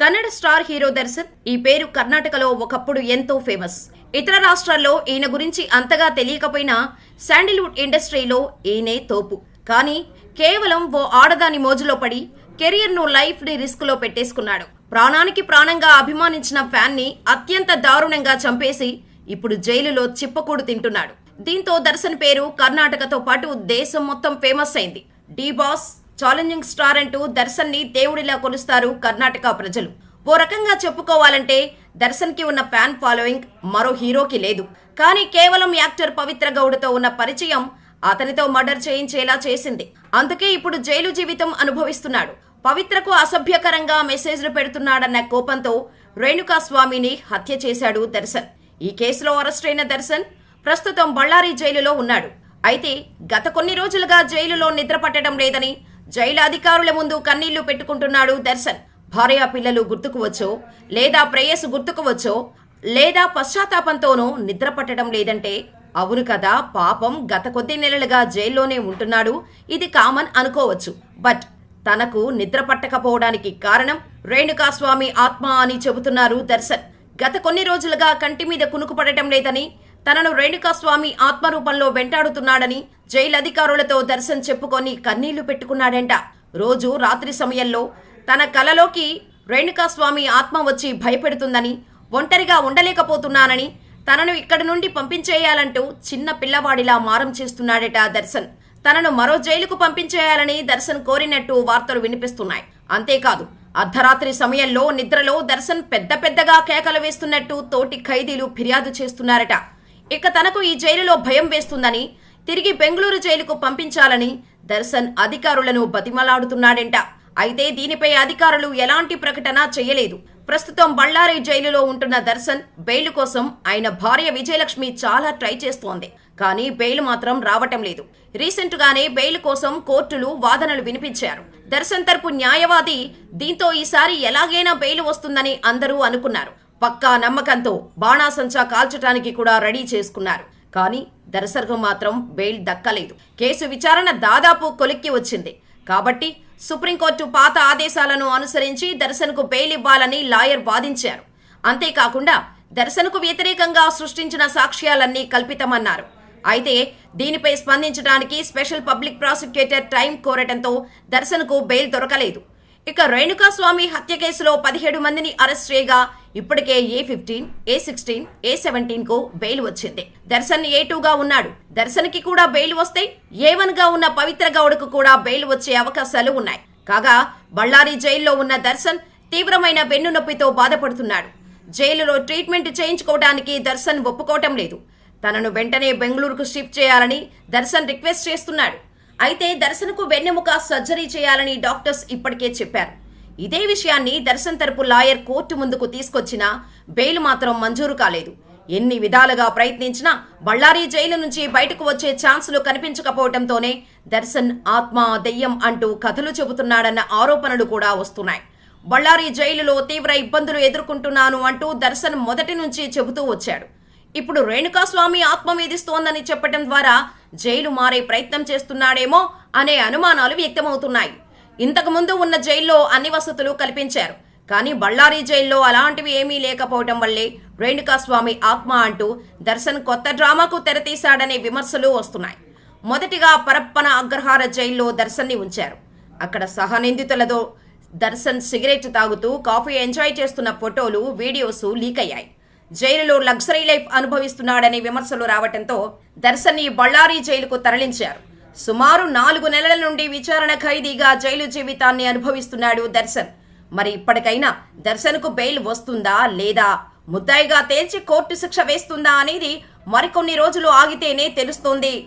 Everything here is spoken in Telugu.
కన్నడ స్టార్ హీరో దర్శన్ ఈ పేరు కర్ణాటకలో ఒకప్పుడు ఎంతో ఫేమస్. ఇతర రాష్ట్రాల్లో ఈయన గురించి అంతగా తెలియకపోయినా శాండిల్వుడ్ ఇండస్ట్రీలో ఈయనే తోపు. కానీ కేవలం ఓ ఆడదాని మోజులో పడి కెరియర్ను లైఫ్ని రిస్క్లో పెట్టేసుకున్నాడు. ప్రాణానికి ప్రాణంగా అభిమానించిన ఫ్యాన్ని అత్యంత దారుణంగా చంపేసి ఇప్పుడు జైలులో చిప్పకూడు తింటున్నాడు. దీంతో దర్శన్ పేరు కర్ణాటకతో పాటు దేశం మొత్తం ఫేమస్ అయింది. డి బాస్ ఛాలెంజింగ్ స్టార్ అంటూ దర్శన్ని దేవుడిలా కొలుస్తారు కర్ణాటక ప్రజలు. ఓ రకంగా చెప్పుకోవాలంటే దర్శన్కి ఉన్న ఫ్యాన్ ఫాలోయింగ్ మరో హీరోకి లేదు. కానీ కేవలం యాక్టర్ పవిత్ర గౌడ్తో ఉన్న పరిచయం అతనితో మర్డర్ చేయించేలా చేసింది. అందుకే ఇప్పుడు జైలు జీవితం అనుభవిస్తున్నాడు. పవిత్రకు అసభ్యకరంగా మెసేజ్లు పెడుతున్నాడన్న కోపంతో రేణుకా స్వామిని హత్య చేశాడు దర్శన్. ఈ కేసులో అరెస్టైన దర్శన్ ప్రస్తుతం బళ్ళారి జైలులో ఉన్నాడు. అయితే గత కొన్ని రోజులుగా జైలులో నిద్ర పట్టడం లేదని జైలు అధికారుల ముందు కన్నీళ్ళు పెట్టుకుంటున్నాడు దర్శన్. భార్య పిల్లలు గుర్తుకు వచ్చో లేదా ప్రేయస్ గుర్తుకు వచ్చో లేదా పశ్చాత్తాపంతోనూ నిద్ర పట్టడం లేదంటే అవును కదా పాపం గత కొద్ది నెలలుగా జైల్లోనే ఉంటున్నాడు ఇది కామన్ అనుకోవచ్చు. బట్ తనకు నిద్ర పట్టకపోవడానికి కారణం రేణుకాస్వామి ఆత్మ అని చెబుతున్నారు దర్శన్. గత కొన్ని రోజులుగా కంటి మీద కునుకు పడటం లేదని తనను రేణుకాస్వామి ఆత్మరూపంలో వెంటాడుతున్నాడని జైలు అధికారులతో దర్శన్ చెప్పుకొని కన్నీళ్ళు పెట్టుకున్నాడంట. రోజు రాత్రి సమయంలో తన కలలోకి రేణుకాస్వామి ఆత్మ వచ్చి భయపెడుతుందని ఒంటరిగా ఉండలేకపోతున్నానని తనను ఇక్కడి నుండి పంపించేయాలంటూ చిన్న పిల్లవాడిలా మారం చేస్తున్నాడట దర్శన్. తనను మరో జైలుకు పంపించేయాలని దర్శన్ కోరినట్టు వార్తలు వినిపిస్తున్నాయి. అంతేకాదు అర్ధరాత్రి సమయంలో నిద్రలో దర్శన్ పెద్ద పెద్దగా కేకలు వేస్తున్నట్టు తోటి ఖైదీలు ఫిర్యాదు చేస్తున్నారట. ఇక తనకు ఈ జైలులో భయం వేస్తుందని తిరిగి బెంగళూరు జైలుకు పంపించాలని దర్శన్ అధికారులను బతిమలాడుతున్నాడంట. అయితే దీనిపై అధికారులు ఎలాంటి ప్రకటన చేయలేదు. ప్రస్తుతం బళ్ళారి జైలులో ఉంటున్న దర్శన్ బెయిల్ కోసం ఆయన భార్య విజయలక్ష్మి చాలా ట్రై చేస్తోంది. కానీ బెయిల్ మాత్రం రావటం లేదు. రీసెంట్ గానే బెయిల్ కోసం కోర్టులు వాదనలు వినిపించారు. దర్శన్ తరపు న్యాయవాది దీంతో ఈసారి ఎలాగైనా బెయిల్ వస్తుందని అందరూ అనుకున్నారు. పక్కా నమ్మకంతో బాణాసంచా కాల్చటానికి కూడా రెడీ చేసుకున్నారు. కానీ దర్శన్కు మాత్రం బెయిల్ దక్కలేదు. కేసు విచారణ దాదాపు కొలిక్కి వచ్చింది. కాబట్టి సుప్రీంకోర్టు పాత ఆదేశాలను అనుసరించి దర్శన్కు బెయిల్ ఇవ్వాలని లాయర్ వాదించారు. అంతేకాకుండా దర్శన్కు వ్యతిరేకంగా సృష్టించిన సాక్ష్యాలన్నీ కల్పితమన్నారు. అయితే దీనిపై స్పందించడానికి స్పెషల్ పబ్లిక్ ప్రాసిక్యూటర్ టైం కోరటంతో దర్శన్కు బెయిల్ దొరకలేదు. ఇక రేణుకాస్వామి హత్య కేసులో పదిహేడు మందిని అరెస్ట్ చేయగా ఇప్పటికే A fifteen A sixteen A సెవెంటీన్కు bail వచ్చింది. దర్శన్ ఏ టూగా ఉన్నాడు. దర్శన్కి కూడా బెయిల్ వస్తే ఏ వన్గా ఉన్న పవిత్ర గౌడకు కూడా బెయిల్ వచ్చే అవకాశాలు ఉన్నాయి. కాగా బళ్ళారి జైల్లో ఉన్న దర్శన్ తీవ్రమైన వెన్ను నొప్పితో బాధపడుతున్నాడు. జైలులో ట్రీట్మెంట్ చేయించుకోవడానికి దర్శన్ ఒప్పుకోవటం లేదు. తనను వెంటనే బెంగళూరుకు షిఫ్ట్ చేయాలని దర్శన్ రిక్వెస్ట్ చేస్తున్నాడు. అయితే దర్శన్కు వెన్నెముక సర్జరీ చేయాలని డాక్టర్స్ ఇప్పటికే చెప్పారు. ఇదే విషయాన్ని దర్శన్ తరపు లాయర్ కోర్టు ముందుకు తీసుకొచ్చినా బెయిల్ మాత్రం మంజూరు కాలేదు. ఎన్ని విధాలుగా ప్రయత్నించినా బళ్ళారి జైలు నుంచి బయటకు వచ్చే ఛాన్సులు కనిపించకపోవడంతోనే దర్శన్ ఆత్మ దెయ్యం అంటూ కథలు చెబుతున్నాడన్న ఆరోపణలు కూడా వస్తున్నాయి. బళ్ళారి జైలులో తీవ్ర ఇబ్బందులు ఎదుర్కొంటున్నాను అంటూ దర్శన్ మొదటి నుంచి చెబుతూ వచ్చాడు. ఇప్పుడు రేణుకాస్వామి ఆత్మ చెప్పడం చెప్పటం ద్వారా జైలు మారే ప్రయత్నం చేస్తున్నాడేమో అనే అనుమానాలు వ్యక్తమవుతున్నాయి. ఇంతకు ముందు ఉన్న జైల్లో అన్ని వసతులు కల్పించారు. కానీ బళ్ళారి జైల్లో అలాంటివి ఏమీ లేకపోవటం వల్లే రేణుకాస్వామి ఆత్మ అంటూ దర్శన్ కొత్త డ్రామాకు తెరతీశాడనే విమర్శలు వస్తున్నాయి. మొదటిగా పరప్పన అగ్రహార జైల్లో దర్శన్ని ఉంచారు. అక్కడ సహనిందితులతో దర్శన్ సిగరెట్ తాగుతూ కాఫీ ఎంజాయ్ చేస్తున్న ఫోటోలు వీడియోస్ లీక్ అయ్యాయి జైలులో లగ్జరీ లైఫ్ అనుభవిస్తున్నాడనే విమర్శలు రావటంతో దర్శన్ని బళ్ళారి జైలుకు తరలించారు. సుమారు నాలుగు నెలల నుండి విచారణ ఖైదీగా జైలు జీవితాన్ని అనుభవిస్తున్నాడు దర్శన్. మరి ఇప్పటికైనా దర్శన్కు బెయిల్ వస్తుందా లేదా? ముద్దాయిగా తేల్చి కోర్టు శిక్ష వేస్తుందా అనేది మరికొన్ని రోజులు ఆగితేనే తెలుస్తోంది.